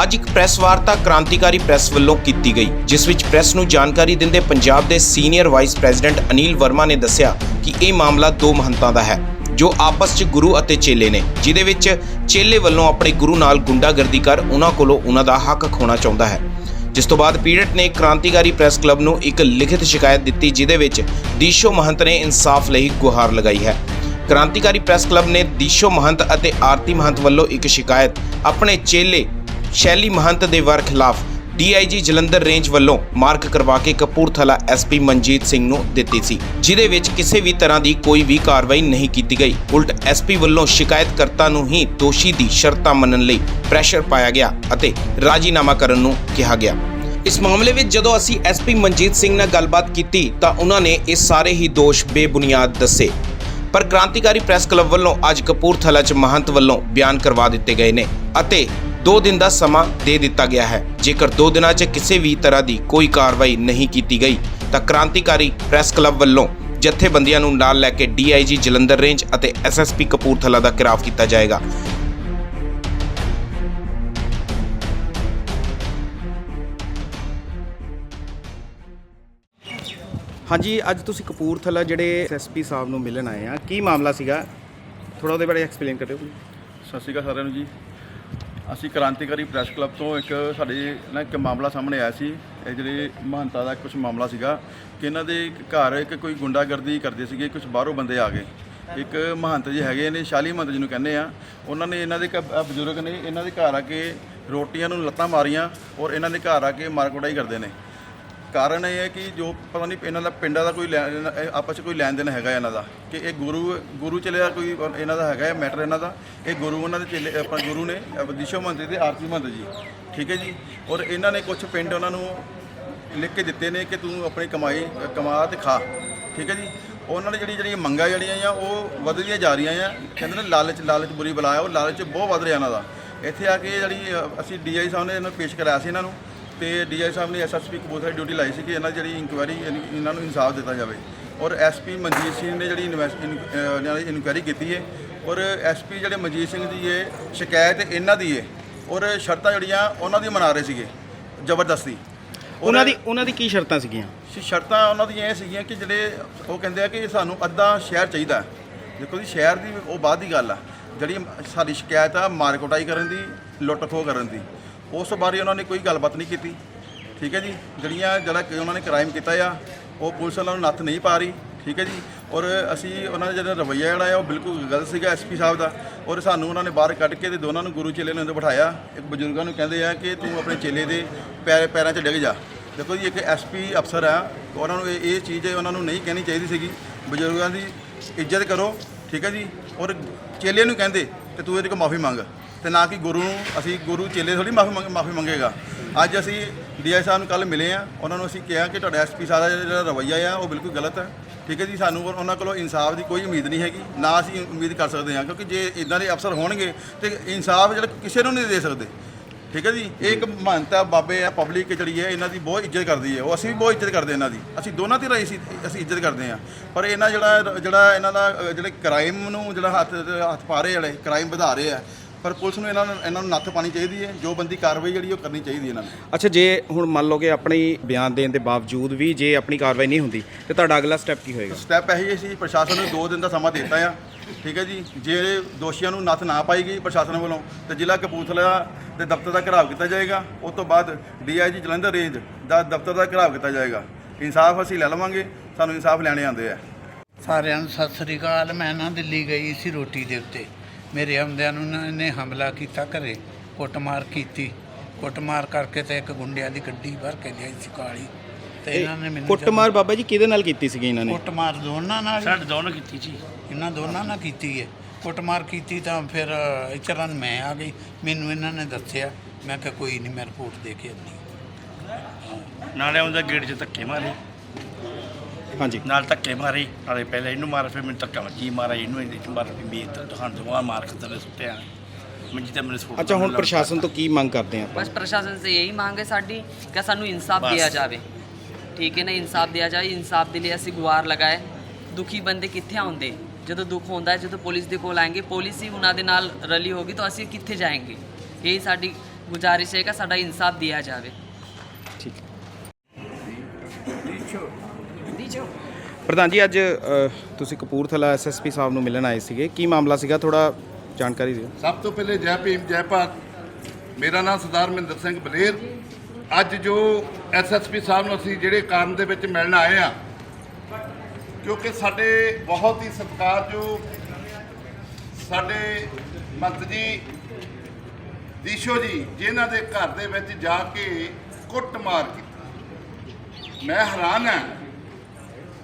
ਅੱਜ ਇੱਕ ਪ੍ਰੈਸ ਵਾਰਤਾ ਕ੍ਰਾਂਤੀਕਾਰੀ ਪ੍ਰੈਸ ਵੱਲੋਂ ਕੀਤੀ ਗਈ, ਜਿਸ ਵਿੱਚ ਪ੍ਰੈਸ ਨੂੰ ਜਾਣਕਾਰੀ ਦਿੰਦੇ ਪੰਜਾਬ ਦੇ senior vice president Anil Verma ਨੇ ਦੱਸਿਆ ਕਿ ਇਹ ਮਾਮਲਾ ਦੋ ਮਹੰਤਾਂ ਦਾ ਹੈ, ਜੋ ਆਪਸ 'ਚ ਗੁਰੂ ਅਤੇ ਚੇਲੇ ਨੇ ਜਿਦੇ ਵਿੱਚ ਚੇਲੇ ਵੱਲੋਂ ਆਪਣੇ ਗੁਰੂ ਨਾਲ ਗੁੰਡਾਗਰਦੀ ਕਰ ਉਹਨਾਂ ਕੋਲੋਂ ਉਹਨਾਂ ਦਾ ਹੱਕ ਖੋਣਾ ਚਾਹੁੰਦਾ ਹੈ। ਜਿਸ ਤੋਂ ਬਾਅਦ ਪੀੜਤ ਨੇ ਕ੍ਰਾਂਤੀਕਾਰੀ ਪ੍ਰੈਸ ਕਲੱਬ ਨੂੰ ਇੱਕ ਲਿਖਿਤ ਸ਼ਿਕਾਇਤ ਦਿੱਤੀ ਜਿਦੇ ਵਿੱਚ ਦੀਸ਼ੋ ਮਹੰਤ ਨੇ ਇਨਸਾਫ ਲਈ ਗੁਹਾਰ ਲਗਾਈ ਹੈ। ਕ੍ਰਾਂਤੀਕਾਰੀ ਪ੍ਰੈਸ ਕਲੱਬ ਨੇ ਦੀਸ਼ੋ ਮਹੰਤ ਅਤੇ ਆਰਤੀ ਮਹੰਤ ਵੱਲੋਂ ਇੱਕ ਸ਼ਿਕਾਇਤ ਆਪਣੇ ਚੇਲੇ ਸ਼ੈਲੀ ਮਹੰਤ ਦੇ ਵਰ ਖਿਲਾਫ ਡੀਆਈਜੀ ਜਲੰਧਰ ਰੇਂਜ ਵੱਲੋਂ ਮਾਰਕ ਕਰਵਾ ਕੇ ਕਪੂਰਥਲਾ ਐਸਪੀ ਮਨਜੀਤ ਸਿੰਘ ਨੂੰ ਦਿੱਤੀ ਸੀ ਜਿਦੇ ਵਿੱਚ ਕਿਸੇ ਵੀ ਤਰ੍ਹਾਂ ਦੀ ਕੋਈ ਵੀ ਕਾਰਵਾਈ ਨਹੀਂ ਕੀਤੀ ਗਈ। ਉਲਟ ਐਸਪੀ ਵੱਲੋਂ ਸ਼ਿਕਾਇਤਕਰਤਾ ਨੂੰ ਹੀ ਦੋਸ਼ੀ ਦੀ ਸ਼ਰਤਾਂ ਮੰਨਣ ਲਈ ਪ੍ਰੈਸ਼ਰ ਪਾਇਆ ਗਿਆ ਅਤੇ ਰਾਜੀਨਾਮਾ ਕਰਨ ਨੂੰ ਕਿਹਾ ਗਿਆ। ਇਸ ਮਾਮਲੇ ਵਿੱਚ ਜਦੋਂ ਅਸੀਂ ਐਸਪੀ ਮਨਜੀਤ ਸਿੰਘ ਨਾਲ ਗੱਲਬਾਤ ਕੀਤੀ ਤਾਂ ਉਹਨਾਂ ਨੇ ਇਹ ਸਾਰੇ ਹੀ ਦੋਸ਼ ਬੇਬੁਨਿਆਦ ਦੱਸੇ। ਪਰ ਕ੍ਰਾਂਤੀਕਾਰੀ ਪ੍ਰੈਸ ਕਲੱਬ ਵੱਲੋਂ ਅੱਜ ਕਪੂਰਥਲਾ 'ਚ ਮਹੰਤ ਵੱਲੋਂ ਬਿਆਨ ਕਰਵਾ ਦਿੱਤੇ ਗਏ ਨੇ ਅਤੇ 2 ਦਿਨ ਦਾ ਸਮਾਂ ਦੇ ਦਿੱਤਾ ਗਿਆ ਹੈ। ਜੇਕਰ 2 ਦਿਨਾਂ 'ਚ ਕਿਸੇ ਵੀ ਤਰ੍ਹਾਂ ਦੀ ਕੋਈ ਕਾਰਵਾਈ ਨਹੀਂ ਕੀਤੀ ਗਈ ਤਾਂ ਕ੍ਰਾਂਤੀਕਾਰੀ ਪ੍ਰੈਸ ਕਲੱਬ ਵੱਲੋਂ ਜਥੇਬੰਦੀਆਂ ਨੂੰ ਨਾਲ ਲੈ ਕੇ ਡੀਆਈਜੀ ਜਲੰਧਰ ਰੇਂਜ ਅਤੇ ਐਸਐਸਪੀ ਕਪੂਰਥਲਾ ਦਾ ਘਿਰਾਵ ਕੀਤਾ ਜਾਏਗਾ। ਹਾਂਜੀ ਅੱਜ ਤੁਸੀਂ ਕਪੂਰਥਲਾ ਜਿਹੜੇ ਐਸਐਸਪੀ ਸਾਹਿਬ ਨੂੰ ਮਿਲਣ ਆਏ ਆ ਕੀ ਮਾਮਲਾ ਸੀਗਾ? ਥੋੜਾ ਉਹਦੇ ਬਾਰੇ ਐਕਸਪਲੇਨ ਕਰਿਓ। ਸਤਿ ਸ਼੍ਰੀ ਅਕਾਲ ਸਾਰਿਆਂ ਨੂੰ ਜੀ। ਅਸੀਂ ਕ੍ਰਾਂਤੀਕਾਰੀ ਪ੍ਰੈਸ ਕਲੱਬ ਤੋਂ ਇੱਕ ਸਾਡੇ ਨਾ ਇੱਕ ਮਾਮਲਾ ਸਾਹਮਣੇ ਆਇਆ ਸੀ। ਇਹ ਜਿਹੜੇ ਮਹੰਤਾ ਦਾ ਕੁਝ ਮਾਮਲਾ ਸੀਗਾ ਕਿ ਇਹਨਾਂ ਦੇ ਘਰ ਇੱਕ ਕੋਈ ਗੁੰਡਾਗਰਦੀ ਕਰਦੇ ਸੀਗੇ ਕੁਝ ਬਾਹਰੋਂ ਬੰਦੇ ਆ ਗਏ। ਇੱਕ ਮਹੰਤ ਜੀ ਹੈਗੇ ਨੇ, ਸ਼ਾਲੀ ਮਹੰਤ ਜੀ ਨੂੰ ਕਹਿੰਦੇ ਆ। ਉਹਨਾਂ ਨੇ ਇਹਨਾਂ ਦੇ ਕ- ਅਹ ਬਜ਼ੁਰਗ ਨੇ, ਇਹਨਾਂ ਦੇ ਘਰ ਆ ਕੇ ਰੋਟੀਆਂ ਨੂੰ ਲੱਤਾਂ ਮਾਰੀਆਂ ਔਰ ਇਹਨਾਂ ਦੇ ਘਰ ਆ ਕੇ ਮਾਰ ਕੁਟਾਈ ਕਰਦੇ ਨੇ। ਕਾਰਨ ਇਹ ਹੈ ਕਿ ਜੋ ਪਤਾ ਨਹੀਂ ਇਹਨਾਂ ਦਾ ਪਿੰਡਾਂ ਦਾ ਕੋਈ ਲੈਣ- ਇਹ ਆਪਸ 'ਚ ਕੋਈ ਲੈਣ ਦੇਣ ਹੈਗਾ ਇਹਨਾਂ ਦਾ ਕਿ ਇਹ ਗੁਰੂ ਗੁਰੂ ਚਲੇ ਦਾ ਕੋਈ ਇਹਨਾਂ ਦਾ ਹੈਗਾ ਹੈ ਮੈਟਰ ਇਹਨਾਂ ਦਾ। ਇਹ ਗੁਰੂ ਉਹਨਾਂ ਦੇ ਚੇਲੇ ਆਪਣਾ ਗੁਰੂ ਨੇ ਦਿਸ਼ੋ ਮੰਤਰੀ ਤੇ ਆਰਤੀ ਮੰਤਰੀ ਜੀ ਠੀਕ ਹੈ ਜੀ? ਔਰ ਇਹਨਾਂ ਨੇ ਕੁਝ ਪਿੰਡ ਉਹਨਾਂ ਨੂੰ ਲਿਖ ਕੇ ਦਿੱਤੇ ਨੇ ਕਿ ਤੂੰ ਆਪਣੀ ਕਮਾਈ ਕਮਾ ਤੇ ਖਾ ਠੀਕ ਹੈ ਜੀ? ਉਹਨਾਂ ਨੇ ਜਿਹੜੀ ਜਿਹੜੀਆਂ ਮੰਗਾਂ ਜਿਹੜੀਆਂ ਆ ਉਹ ਵੱਧਦੀਆਂ ਜਾ ਰਹੀਆਂ ਆ। ਕਹਿੰਦੇ ਨੇ ਲਾਲਚ ਲਾਲਚ ਬੁਰੀ ਬਲਾ ਹੈ ਉਹ ਲਾਲਚ ਬਹੁਤ ਵੱਧ ਰਿਹਾ ਇਹਨਾਂ ਦਾ। ਇੱਥੇ ਆ ਕੇ ਜਿਹੜੀ ਅ, ਅਸੀਂ ਡੀਆਈ ਸਾਹਿਬ ਨੇ ਇਹਨਾਂ ਨੂੰ ਪੇਸ਼ ਕਰਾਇਆ ਸੀ ਇਹਨਾਂ ਨੂੰ। ਤੇ ਡੀਆਈ ਸਾਹਿਬ ਨੇ ਐਸਐਸਪੀ ਕਬੂਤਰ ਦੀ ਡਿਊਟੀ ਲਾਈ ਸੀ ਕਿ ਇਹਨਾਂ ਦੀ ਜਿਹੜੀ ਇਨਕੁਆਇਰੀ ਇਹਨਾਂ ਨੂੰ ਇਨਸਾਫ ਦਿੱਤਾ ਜਾਵੇ। ਔਰ ਐਸਪੀ ਮਨਜੀਤ ਸਿੰਘ ਨੇ ਜਿਹੜੀ ਇਨਕੁਆਇਰੀ ਕੀਤੀ ਹੈ ਔਰ ਐਸਪੀ ਜਿਹੜੇ ਮਨਜੀਤ ਸਿੰਘ ਦੀ ਇਹ ਸ਼ਿਕਾਇਤ ਇਹਨਾਂ ਦੀ ਹੈ ਔਰ ਸ਼ਰਤਾਂ ਜਿਹੜੀਆਂ ਉਹਨਾਂ ਦੀ ਮਨਾ ਰਹੇ ਸੀਗੇ। ਜ਼ਬਰਦਸਤੀ। ਉਹਨਾਂ ਦੀ ਉਹਨਾਂ ਦੀ ਕੀ ਸ਼ਰਤਾਂ ਸੀਗੀਆਂ? ਸ਼ਰਤਾਂ ਉਹਨਾਂ ਦੀਆਂ ਇਹ ਸੀਗੀਆਂ ਕਿ ਜਿਹੜੇ ਉਹ ਕਹਿੰਦੇ ਆ ਕਿ ਸਾਨੂੰ ਅੱਧਾ ਸ਼ਹਿਰ ਚਾਹੀਦਾ। ਦੇਖੋ ਜੀ ਸ਼ਹਿਰ ਦੀ ਉਹ ਬਾਅਦ ਦੀ ਗੱਲ ਆ। ਜਿਹੜੀ ਸਾਡੀ ਸ਼ਿਕਾਇਤ ਆ ਮਾਰ ਕੁਟਾਈ ਕਰਨ ਦੀ ਲੁੱਟ ਖੋਹ ਕਰਨ ਦੀ। ਉਸ ਬਾਰੇ ਉਹਨਾਂ ਨੇ ਕੋਈ ਗੱਲਬਾਤ ਨਹੀਂ ਕੀਤੀ। ਠੀਕ ਹੈ ਜੀ? ਜਿਹੜੀਆਂ ਜਿਹੜਾ ਕਿ ਉਹਨਾਂ ਨੇ ਕ੍ਰਾਈਮ ਕੀਤਾ ਆ, ਉਹ ਪੁਲਿਸ ਉਹਨਾਂ ਨੂੰ ਨੱਥ ਨਹੀਂ ਪਾ ਰਹੀ। ਠੀਕ ਹੈ ਜੀ? ਔਰ ਅਸੀਂ ਉਹਨਾਂ ਦਾ ਜਿਹੜਾ ਰਵੱਈਆ ਜਿਹੜਾ ਹੈ ਉਹ ਬਿਲਕੁਲ ਗਲਤ ਸੀਗਾ ਐਸਪੀ ਸਾਹਿਬ ਦਾ। ਔਰ ਸਾਨੂੰ ਉਹਨਾਂ ਨੇ ਬਾਹਰ ਕੱਢ ਕੇ ਤੇ ਦੋਨਾਂ ਨੂੰ ਗੁਰੂ ਚੇਲੇ ਨੂੰ ਅੰਦਰ ਬਿਠਾਇਆ। ਇੱਕ ਬਜ਼ੁਰਗਾਂ ਨੂੰ ਕਹਿੰਦੇ ਆ ਕਿ ਤੂੰ ਆਪਣੇ ਚੇਲੇ ਦੇ ਪੈਰ ਪੈਰਾਂ 'ਚ ਡਿੱਗ ਜਾ। ਦੇਖੋ ਜੀ, ਇੱਕ ਐਸਪੀ ਅਫਸਰ ਆ, ਉਹਨਾਂ ਨੂੰ ਇਹ ਇਹ ਚੀਜ਼ ਉਹਨਾਂ ਨੂੰ ਨਹੀਂ ਕਹਿਣੀ ਚਾਹੀਦੀ ਸੀਗੀ। ਬਜ਼ੁਰਗਾਂ ਦੀ ਇੱਜ਼ਤ ਕਰੋ। ਠੀਕ ਹੈ ਜੀ? ਔਰ ਚੇਲੇ ਨੂੰ ਕਹਿੰਦੇ, ਤੇ ਤੂੰ ਇਹਦੇ ਕੋਲ ਮਾਫੀ ਮੰਗ। ਤੇ ਨਾ ਕਿ ਗੁਰੂ ਨੂੰ, ਅਸੀਂ ਗੁਰੂ ਚੇਲੇ ਥੋੜੀ ਮਾਫੀ ਮੰਗ, ਮਾਫੀ ਮੰਗੇਗਾ। ਅੱਜ ਅਸੀਂ ਡੀਆਈ ਸਾਹਿਬ ਨੂੰ ਕੱਲ ਮਿਲੇ ਆ ਉਹਨਾਂ ਨੂੰ ਅਸੀਂ ਕਿਹਾ ਕਿ ਤੁਹਾਡਾ ਐਸਪੀ ਸਾਹਿਬ ਦਾ ਜਿਹੜਾ ਰਵੱਈਆ ਆ, ਉਹ ਬਿਲਕੁਲ ਗਲਤ ਹੈ। ਠੀਕ ਹੈ ਜੀ, ਸਾਨੂੰ ਉਹਨਾਂ ਕੋਲੋਂ ਇਨਸਾਫ ਦੀ ਕੋਈ ਉਮੀਦ ਨਹੀਂ ਹੈਗੀ, ਨਾ ਅਸੀਂ ਉਮੀਦ ਕਰ ਸਕਦੇ ਹਾਂ, ਕਿਉਂਕਿ ਜੇ ਇਦਾਂ ਦੇ ਅਫਸਰ ਹੋਣਗੇ, ਤੇ ਇਨਸਾਫ ਜਿਹੜਾ ਕਿਸੇ ਨੂੰ ਨਹੀਂ ਦੇ ਸਕਦੇ। ਠੀਕ ਹੈ ਜੀ, ਇਹ ਇੱਕ ਮਹਾਨਤਾ ਬਾਬੇ ਆ ਪਬਲਿਕ ਜਿਹੜੀ ਹੈ, ਇਹਨਾਂ ਦੀ ਬਹੁਤ ਇੱਜ਼ਤ ਕਰਦੀ ਹੈ। ਉਹ ਅਸੀਂ ਵੀ ਬਹੁਤ ਇੱਜ਼ਤ ਕਰਦੇ ਇਹਨਾਂ ਦੀ। ਅਸੀਂ ਦੋਨਾਂ ਦੀ ਰਾਈ ਅਸੀਂ ਅਸੀਂ ਇੱਜ਼ਤ ਕਰਦੇ ਹਾਂ। ਪਰ ਇਹਨਾਂ ਜਿਹੜਾ ਜਿਹੜਾ ਇਹਨਾਂ ਦਾ ਜਿਹੜੇ ਕ੍ਰਾਈਮ ਨੂੰ ਜਿਹੜਾ ਹੱਥ ਹੱਥ ਪਾ ਰਹੇ ਵਾਲੇ ਕ੍ਰਾਈਮ ਵਧਾ ਰਹੇ ਆ ਪਰ ਪੁਲਿਸ ਨੂੰ ਇਹਨਾਂ ਨੂੰ ਇਹਨਾਂ ਨੂੰ ਨੱਥ ਪਾਣੀ ਚਾਹੀਦੀ ਹੈ। ਜੋ ਬੰਦੀ ਕਾਰਵਾਈ ਜਿਹੜੀ ਉਹ ਕਰਨੀ ਚਾਹੀਦੀ ਹੈ ਇਹਨਾਂ ਨੂੰ। ਅੱਛਾ ਜੇ ਹੁਣ ਮੰਨ ਲਓ ਕਿ ਆਪਣੀ ਬਿਆਨ ਦੇਣ ਦੇ ਬਾਵਜੂਦ ਵੀ ਜੇ ਆਪਣੀ ਕਾਰਵਾਈ ਨਹੀਂ ਹੁੰਦੀ ਤੇ ਤੁਹਾਡਾ ਅਗਲਾ ਸਟੈਪ ਕੀ ਹੋਏਗਾ? ਸਟੈਪ ਇਹੀ ਹੈ ਸੀ ਪ੍ਰਸ਼ਾਸਨ ਨੂੰ 2 ਦਿਨ ਦਾ ਸਮਾਂ ਦਿੱਤਾ ਆ। ਠੀਕ ਹੈ ਜੀ? ਜੇ ਦੋਸ਼ੀਆਂ ਨੂੰ ਨੱਥ ਨਾ ਪਾਈ ਗਈ ਪ੍ਰਸ਼ਾਸਨ ਵੱਲੋਂ ਤੇ ਜ਼ਿਲ੍ਹਾ ਕਪੂਰਥਲਾ ਦੇ ਦਫ਼ਤਰ ਦਾ ਘਿਰਾਵ ਕੀਤਾ ਜਾਏਗਾ। ਉਸ ਤੋਂ ਬਾਅਦ ਡੀਆਈਜੀ ਜਲੰਧਰ ਰੇਂਜ ਦਾ ਦਫ਼ਤਰ ਦਾ ਘਿਰਾਵ ਕੀਤਾ ਜਾਏਗਾ। ਇਨਸਾਫ ਅਸੀਂ ਲੈ ਲਵਾਂਗੇ। ਸਾਨੂੰ ਇਨਸਾਫ ਲੈਣੇ ਆਉਂਦੇ ਆ। ਸਾਰਿਆਂ ਨੂੰ ਸਤਿ ਸ੍ਰੀ ਅਕਾਲ। ਮੈਂ ਨਾ ਦਿੱਲੀ ਗਈ ਸੀ ਰੋਟੀ ਦੇ ਉੱਤੇ। ਮੇਰੇ ਆਉਂਦਿਆਂ ਨੂੰ ਨਾ ਇਹਨੇ ਹਮਲਾ ਕੀਤਾ ਘਰੇ ਕੁੱਟਮਾਰ ਕੀਤੀ। ਕੁੱਟਮਾਰ ਕਰਕੇ ਤੇ ਇੱਕ ਗੁੰਡਿਆਂ ਦੀ ਗੱਡੀ ਭਰ ਕੇ ਲਿਆਈ ਸੀ ਕਾਲੀ। ਤੇ ਇਹਨਾਂ ਨੇ ਮੈਨੂੰ ਕੁੱਟਮਾਰ ਬਾਬਾ ਜੀ ਕਿਹਦੇ ਨਾਲ ਕੀਤੀ ਸੀਗੀ ਇਹਨਾਂ ਨੇ? ਕੁੱਟਮਾਰ ਦੋਨਾਂ ਨਾਲ ਸਾਡੇ ਦੋਨੋਂ ਕੀਤੀ ਜੀ ਇਹਨਾਂ ਦੋਨਾਂ ਨਾਲ ਕੀਤੀ ਹੈ ਕੁੱਟਮਾਰ ਕੀਤੀ ਤਾਂ ਫਿਰ ਤਰ੍ਹਾਂ ਮੈਂ ਆ ਗਈ। ਮੈਨੂੰ ਇਹਨਾਂ ਨੇ ਦੱਸਿਆ। ਮੈਂ ਕਿਹਾ ਕੋਈ ਨਹੀਂ ਮੈਂ ਰਿਪੋਰਟ ਦੇ ਕੇ ਆਉਂਦੀ। ਨਾਲੇ ਉਹਦਾ ਗੇਟ 'ਚ ਧੱਕੇ ਮਾਰੇ। ਹਾਂਜੀ। ਨਾਲ ਧੱਕੇ ਮਾਰੇ ਨਾਲੇ ਪਹਿਲਾਂ ਇਹਨੂੰ ਮਾਰ ਫਿਰ ਮੈਨੂੰ ਧੱਕਾ ਵੱਜੀ ਮਾਰਾ ਇਹਨੂੰ ਇਹਦੇ ਚ ਮਾਰ ਫਿਰ ਮੇਰ ਦੁਕਾਨ ਦੁਕਾਨ ਮਾਰ ਖਤਰ ਨੇ ਸੁੱਟਿਆ। ਮੰਜੀ ਤੇ ਮੈਨੂੰ ਸੁੱਟ ਅੱਛਾ ਹੁਣ ਪ੍ਰਸ਼ਾਸਨ ਤੋਂ ਕੀ ਮੰਗ ਕਰਦੇ ਆ ਆਪਾਂ? ਬस प्रशासन से यही मांग है ਸਾਡੀ ਕਿ ਸਾਨੂੰ ਇਨਸਾਫ ਦਿਆ ਜਾਵੇ। ਠੀਕ ਹੈ ਨਾ ਇਨਸਾਫ ਦਿਆ ਜਾਵੇ। ਇਨਸਾਫ ਦੇ ਲਈ ਅਸੀਂ ਗੁਹਾਰ ਲਗਾਏ। ਦੁਖੀ ਬੰਦੇ ਕਿੱਥੇ ਆਉਂਦੇ? ਜਦੋਂ ਦੁੱਖ ਹੁੰਦਾ ਹੈ ਜਦੋਂ ਪੁਲਿਸ ਦੇ ਕੋਲ ਆਏਗੇ ਪੁਲਿਸ ਹੀ ਉਹਨਾਂ ਦੇ ਨਾਲ ਰਲੀ ਹੋਗੀ ਤਾਂ ਅਸੀਂ ਕਿੱਥੇ ਜਾਏਂਗੇ? ਇਹ ਸਾਡੀ ਗੁਜ਼ਾਰਿਸ਼ ਹੈ ਕਿ ਸਾਡਾ ਇਨਸਾਫ ਦਿਆ ਜਾਵੇ। ਠੀਕ। ਪ੍ਰਧਾਨ ਜੀ ਅੱਜ ਅ, ਤੁਸੀਂ ਕਪੂਰਥਲਾ ਐਸਐਸਪੀ ਸਾਹਿਬ ਨੂੰ ਮਿਲਣ ਆਏ ਸੀਗੇ। ਕੀ ਮਾਮਲਾ ਸੀਗਾ? ਥੋੜਾ ਜਾਣਕਾਰੀ ਦਿਓ। ਸਭ ਤੋਂ ਪਹਿਲੇ ਜੈ ਭੀਮ ਜੈ ਭਾਰਤ। ਮੇਰਾ ਨਾਮ ਸਰਦਾਰ ਮਹਿੰਦਰ ਸਿੰਘ ਬਲੇਰ। ਅੱਜ ਜੋ ਐਸਐਸਪੀ ਸਾਹਿਬ ਨੂੰ ਅਸੀਂ ਜਿਹੜੇ ਕਾਰਨ ਦੇ ਵਿੱਚ ਮਿਲਣ ਆਏ ਆ ਕਿਉਂਕਿ ਸਾਡੇ ਬਹੁਤ ਹੀ ਸਤਿਕਾਰਯੋਗ ਸਾਡੇ ਮੰਤ ਜੀ ਦੀਸ਼ੋ ਜੀ ਜਿਨ੍ਹਾਂ ਦੇ ਘਰ ਦੇ ਵਿੱਚ ਜਾ ਕੇ ਕੁੱਟਮਾਰ ਕੀਤੀ। ਮੈਂ ਹੈਰਾਨ ਹਾਂ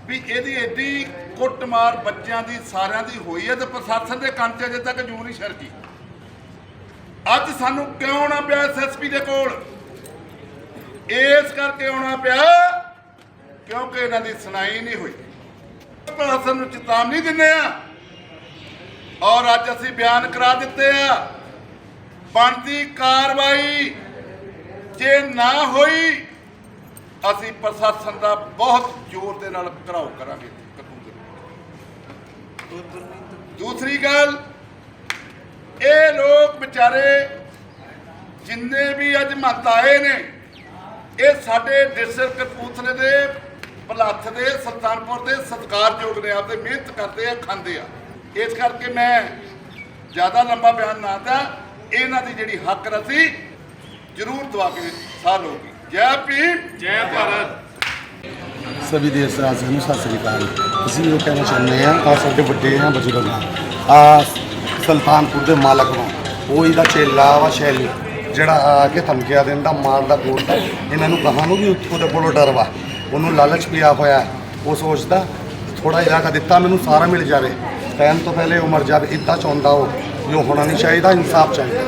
ਵੀ ਇਹਦੀ ਐਡੀ ਕੁੱਟਮਾਰ ਬੱਚਿਆਂ ਦੀ, ਸਾਰਿਆਂ ਦੀ ਹੋਈ ਹੈ ਤੇ ਪ੍ਰਸ਼ਾਸਨ ਦੇ ਕੰਨ 'ਚ ਅਜੇ ਤੱਕ ਜੂ ਨਹੀਂ ਛਰਕੀ ਅੱਜ ਸਾਨੂੰ ਕਿਉਂ ਆਉਣਾ ਪਿਆ ਐਸਐਸਪੀ ਦੇ ਕੋਲ? ਇਸ ਕਰਕੇ ਆਉਣਾ ਪਿਆ? ਕਿਉਂਕਿ ਇਹਨਾਂ ਦੀ ਸੁਣਾਈ ਨਹੀਂ ਹੋਈ। ਪ੍ਰਸ਼ਾਸਨ ਨੂੰ ਚੇਤਾਵਨੀ ਦਿੰਦੇ ਆ ਔਰ ਅੱਜ ਅਸੀਂ ਬਿਆਨ ਕਰਾ ਦਿੱਤੇ ਆ। ਬਣਦੀ ਕਾਰਵਾਈ ਜੇ ਨਾ ਹੋਈ ਅਸੀਂ ਪ੍ਰਸ਼ਾਸਨ ਦਾ ਬਹੁਤ ਜ਼ੋਰ ਦੇ ਨਾਲ ਘਰਾਓ ਕਰਾਂਗੇ ਕਪੂਰ ਦੂਸਰੀ ਗੱਲ, ਇਹ ਲੋਕ ਵਿਚਾਰੇ ਜਿੰਨੇ ਵੀ ਅੱਜ ਮਤ ਆਏ ਨੇ, ਇਹ ਸਾਡੇ ਡਿਸਟ੍ਰਿਕਟ ਕਪੂਰਥਲੇ ਦੇ ਭਲੱਥ ਦੇ, ਸੁਲਤਾਨਪੁਰ ਦੇ ਸਤਿਕਾਰਯੋਗ ਨੇ, ਆਪਦੇ ਮਿਹਨਤ ਕਰਦੇ ਆ, ਖਾਂਦੇ ਆ। ਇਸ ਕਰਕੇ ਮੈਂ ਜ਼ਿਆਦਾ ਲੰਬਾ ਬਿਆਨ ਨਾ ਤਾਂ ਇਹਨਾਂ ਦੀ ਜਿਹੜੀ ਹੱਕ ਰਸੀ ਜ਼ਰੂਰ ਦਵਾ ਕੇ ਸਾਹ ਲਊਗੀ। ਜੈ ਭੀਮ ਜੈ ਭਾਰਤ। ਸਭੀ ਦੇਸ਼ ਰਾਜਿਆਂ ਨੂੰ ਸਤਿ ਸ੍ਰੀ ਅਕਾਲ ਅਸੀਂ ਇਹ ਕਹਿਣਾ ਚਾਹੁੰਦੇ ਹਾਂ ਆ ਸਾਡੇ ਵੱਡੇ ਆ ਬਜ਼ੁਰਗ ਆ ਆ ਸੁਲਤਾਨਪੁਰ ਦੇ ਮਾਲਕ ਨੂੰ ਉਹ ਇਹਦਾ ਚੇਲਾ ਵਾ ਸ਼ੈਲੀ ਜਿਹੜਾ ਆ ਕੇ ਧਮਕੀਆਂ ਦਿੰਦਾ ਮਾਰਦਾ ਕੋਲਦਾ ਇਹਨਾਂ ਨੂੰ ਕਹਾਂ ਨੂੰ ਵੀ ਉਹਦੇ ਕੋਲੋਂ ਡਰ ਵਾ ਉਹਨੂੰ ਲਾਲਚ ਪਿਆ ਹੋਇਆ ਉਹ ਸੋਚਦਾ ਥੋੜਾ ਇਲਾਕਾ ਦਿੱਤਾ ਮੈਨੂੰ ਸਾਰਾ ਮਿਲ ਜਾਵੇ ਟਾਈਮ ਤੋਂ ਪਹਿਲੇ ਉਹ ਮਰ ਜਾਵੇ ਇੱਦਾਂ ਚਾਹੁੰਦਾ ਉਹ ਜੋ ਹੋਣਾ ਨਹੀਂ ਚਾਹੀਦਾ ਇਨਸਾਫ ਚਾਹੀਦਾ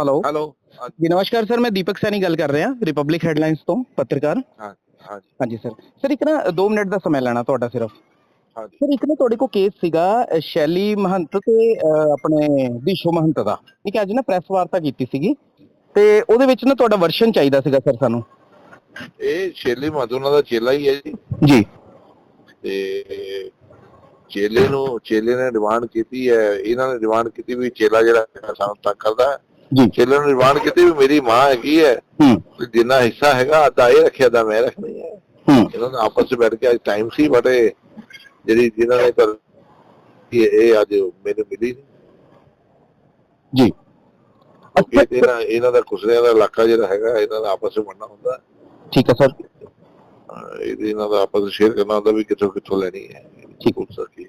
ਹੈਲੋ ਹੈਲੋ ਜੀ ਨਮਸਕਾਰ ਸਰ ਮੈਂ ਦੀਪਕ ਸੈਣੀ ਗੱਲ ਕਰ ਰਿਹਾ ਰਿਪਬਲਿਕ ਹੈਡਲਾਈਨਸ ਤੋਂ ਪੱਤਰਕਾਰ। ਹਾਂ ਹਾਂਜੀ ਹਾਂਜੀ ਸਰ। ਸਰ ਇੱਕ ਨਾ 2 ਮਿੰਟ ਦਾ ਸਮਾਂ ਲੈਣਾ ਤੁਹਾਡਾ ਸਿਰਫ। ਹਾਂਜੀ ਸਰ ਇੱਕ ਨਾ ਤੁਹਾਡੇ ਕੋਲ ਕੇਸ ਸੀਗਾ ਸ਼ੈਲੀ ਮਹੰਤ ਤੇ ਆਪਣੇ ਦੀਸ਼ੋ ਮਹੰਤ ਦਾ। ਠੀਕ ਹੈ ਅੱਜ ਨਾ ਪ੍ਰੈਸ ਵਾਰਤਾ ਕੀਤੀ ਸੀਗੀ। ਤੇ ਉਹਦੇ ਵਿੱਚ ਨਾ ਤੁਹਾਡਾ ਵਰਸ਼ਨ ਚਾਹੀਦਾ ਸੀਗਾ ਸਰ ਸਾਨੂੰ। ਇਹ ਛੇਲੇ ਮਹੰਤ ਉਹਨਾਂ ਦਾ ਚੇਲਾ ਹੀ ਹੈ ਜੀ। ਜੀ। ਤੇ ਚੇਲੇ ਨੂੰ ਚੇਲੇ ਨੇ ਡਿਮਾਂਡ ਕੀਤੀ ਹੈ ਇਹਨਾਂ ਨੇ ਡਿਮਾਂਡ ਕੀਤੀ ਵੀ ਚੇਲਾ ਜਿਹੜਾ ਹੈਗਾ ਸਾਨੂੰ ਤੰਗ ਕਰਦਾ ਹੈ। ਜੀ। ਚੇਲੇ ਨੇ ਡਿਮਾਂਡ ਕੀਤੀ ਵੀ ਮੇਰੀ ਮਾਂ ਹੈਗੀ ਹੈ। ਹੂੰ। ਜਿੰਨਾ ਹਿੱਸਾ ਹੈਗਾ ਅੱਧਾ ਇਹ ਰੱਖਿਆ ਦਾ ਮੈਂ ਰੱਖਣੀ ਹੈ। ਹੂੰ ਇਹਨਾਂ ਨੇ ਆਪਸ ਵਿੱਚ ਬੈਠ ਕੇ ਅੱਜ ਟਾਈਮ ਸੀ ਬਟੇ ਜਿਹੜੀ ਜਿਨ੍ਹਾਂ ਨੇ ਕਰ ਇਹ ਇਹ ਅੱਜ ਮੈਨੂੰ ਮਿਲੀ ਜੀ। ਕਿਉਂਕਿ ਇਹਨਾਂ ਇਹਨਾਂ ਦਾ ਕੁਸਰਿਆਂ ਦਾ ਇਲਾਕਾ ਜਿਹੜਾ ਹੈਗਾ ਇਹਨਾਂ ਦਾ ਆਪਸ ਵਿੱਚ ਵੰਡਣਾ ਹੁੰਦਾ। ਠੀਕ ਹੈ ਸਰ। ਇਹਦੇ ਇਹਨਾਂ ਦਾ ਆਪਸ ਵਿੱਚ ਸ਼ੇਅਰ ਕਰਨਾ ਹੁੰਦਾ ਵੀ ਕਿੱਥੋਂ ਕਿੱਥੋਂ ਲੈਣੀ ਹੈ। ਠੀਕ। ਹੋ। ਸਕੇ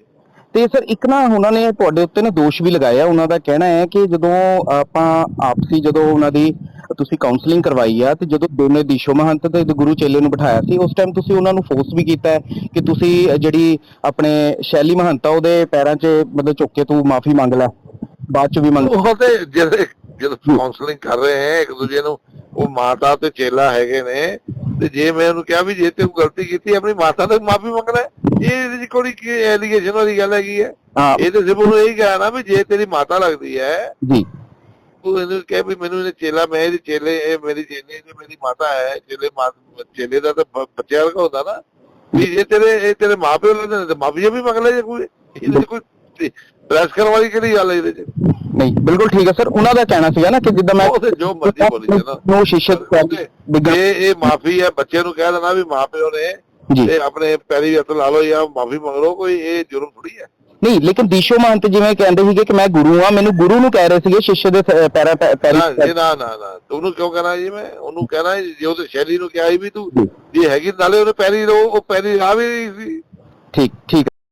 ਤੇ ਸਰ, ਇੱਕ ਨਾ ਉਹਨਾਂ ਨੇ ਤੁਹਾਡੇ ਉੱਤੇ ਨਾ ਦੋਸ਼ ਵੀ ਲਗਾਇਆ। ਉਹਨਾਂ ਦਾ ਕਹਿਣਾ ਹੈ ਕਿ ਜਦੋਂ ਆਪਾਂ ਆਪਸੀ, ਜਦੋਂ ਉਹਨਾਂ ਦੀ ਤੁਸੀਂ ਕਾਉਂਸਲਿੰਗ ਕਰਵਾਈ ਆ, ਤੇ ਜਦੋਂ ਦੋਨੇ ਦੀਸ਼ੋ ਮਹੰਤ ਤੇ ਗੁਰੂ ਚੇਲੇ ਨੂੰ ਬਿਠਾਇਆ ਸੀ, ਉਸ ਟਾਈਮ ਤੁਸੀਂ ਉਹਨਾਂ ਨੂੰ ਫੋਰਸ ਵੀ ਕੀਤਾ ਕਿ ਤੁਸੀਂ ਜਿਹੜੀ ਆਪਣੇ ਸ਼ੈਲੀ ਮਹੰਤ ਆ, ਉਹਦੇ ਪੈਰਾਂ 'ਚ ਮਤਲਬ ਝੁੱਕ ਕੇ ਤੂੰ ਮਾਫੀ ਮੰਗ ਲੈ, ਬਾਅਦ 'ਚ ਵੀ ਮੰਗ ਉਹ ਤੇ ਜਿਹੜੇ ਜਦੋਂ ਕਾਉਂਸਲਿੰਗ ਕਰ ਰਹੇ ਹੈ, ਇੱਕ ਦੂਜੇ ਨੂੰ, ਉਹ ਮਾਤਾ ਤੇ ਚੇਲਾ ਹੈਗੇ ਨੇ ਤੇ ਜੇ ਮੈਂ ਉਹਨੂੰ ਕਿਹਾ ਵੀ ਜੇ ਤੇ ਕੋਈ ਗਲਤੀ ਕੀਤੀ ਆਪਣੀ ਮਾਤਾ ਤੋਂ ਮਾਫੀ ਮੰਗਣਾ ਇਹ ਇਹਦੇ ਕੋਈ ਐਲੀਗੇਸ਼ਨ ਵਾਲੀ ਗੱਲ ਹੈਗੀ ਹੈ। ਇਹ ਤੇ ਸਿਰਫ ਉਹਨੂੰ ਇਹੀ ਕਹਿਆ ਨਾ ਵੀ ਜੇ ਤੇਰੀ ਮਾਤਾ ਲੱਗਦੀ ਹੈ ਜੀ। ਤੂੰ ਇਹਨੂੰ ਕਹੇ ਵੀ ਮੈਨੂੰ ਇਹਨੇ ਚੇਲਾ ਮੈਂ ਇਹਦੀ ਚੇਲੇ ਇਹ ਮੇਰੀ ਚੇਲੇ ਇਹ ਮੇਰੀ ਮਾਤਾ ਹੈ ਚੇਲੇ ਮਾਂ ਚੇਲੇ ਦਾ ਤਾਂ ਬੱਚਿਆਂ ਵਰਗਾ ਹੁੰਦਾ ਨਾ। ਵੀ ਜੇ ਤੇਰੇ ਇਹ ਤੇਰੇ ਮਾਪਿਓ ਨੇ ਤੇ ਮਾਫੀ ਵੀ ਮੰਗ ਲੈ ਜੇ ਕੋਈ। ਇਹਦੇ ਕੋਈ ਪ੍ਰੈਸ ਕਰਨ ਵਾਲੀ ਕਿਹੜੀ ਗੱਲ ਹੈ ਇਹਦੇ ਚ? ਨਹੀਂ ਬਿਲਕੁਲ ਠੀਕ ਹੈ ਸਰ ਉਹਨਾਂ ਦਾ ਕਹਿਣਾ ਸੀਗਾ ਨਾ ਕਿ ਜਿੱਦਾਂ ਮੈਂ ਉਹ ਜੋ ਮਰਜ਼ੀ ਬੋਲੀ ਜਾਣਾ। ਨੋ ਸ਼ਿਸ਼ਤ ਜੇ ਇਹ ਮਾਫੀ ਹੈ ਬੱਚੇ ਨੂੰ ਕਹਿ ਦੇਣਾ ਵੀ ਮਾਪਿਓ ਨੇ ਤੇ ਆਪਣੇ ਪੈਰੀ ਹੱਥ ਲਾ ਲਓ ਜਾਂ ਮਾਫੀ ਮੰਗ ਲਓ ਕੋਈ ਇਹ ਜੁਰਮ ਥੋੜੀ ਹੈ। ਨਹੀਂ ਲੇਕਿਨ ਦੀਸ਼ੋ ਮਹੰਤ ਜਿਵੇਂ ਕਹਿੰਦੇ ਸੀਗੇ ਕਿ ਮੈਂ ਗੁਰੂ ਆ ਮੈਨੂੰ ਗੁਰੂ ਨੂੰ ਕਹਿ ਰਹੇ ਸੀਗੇ ਸ਼ਿష్य ਦੇ ਪੈਰਾਂ ਪੈਰੀ ਨਾ ਇਹ ਨਾ ਨਾ ਨਾ। ਉਹਨੂੰ ਕਿਉਂ ਕਹਿਣਾ ਜੀ ਮੈਂ? ਉਹਨੂੰ ਕਹਿਣਾ ਜੇ ਉਹਦੇ ਸ਼ੈਲੀ ਨੂੰ ਕਿਹਾ ਵੀ ਤੂੰ ਜੇ। ਹੈਗੀ ਨਾਲੇ ਉਹਨੇ ਪੈਰੀ ਉਹ ਉਹ ਪੈਰੀ ਆ ਵੀ ਸੀ। ਠੀਕ ਠੀਕ।